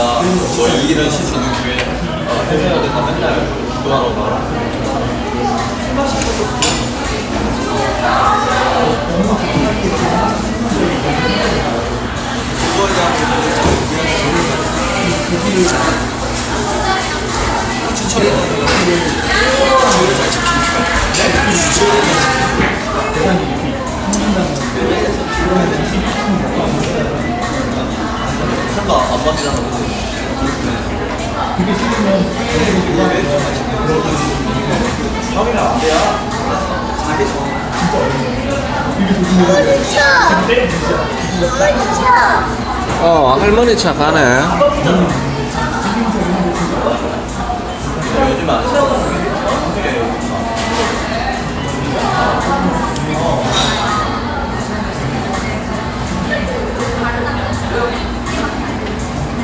내가 너이 일을 시키는 게 어, 회사에 다 맨날 그만하고 말아. 추천해. 안 맞잖아. 형이랑 안 돼야 자기 전어 할머니 차 가네 요즘 안 써.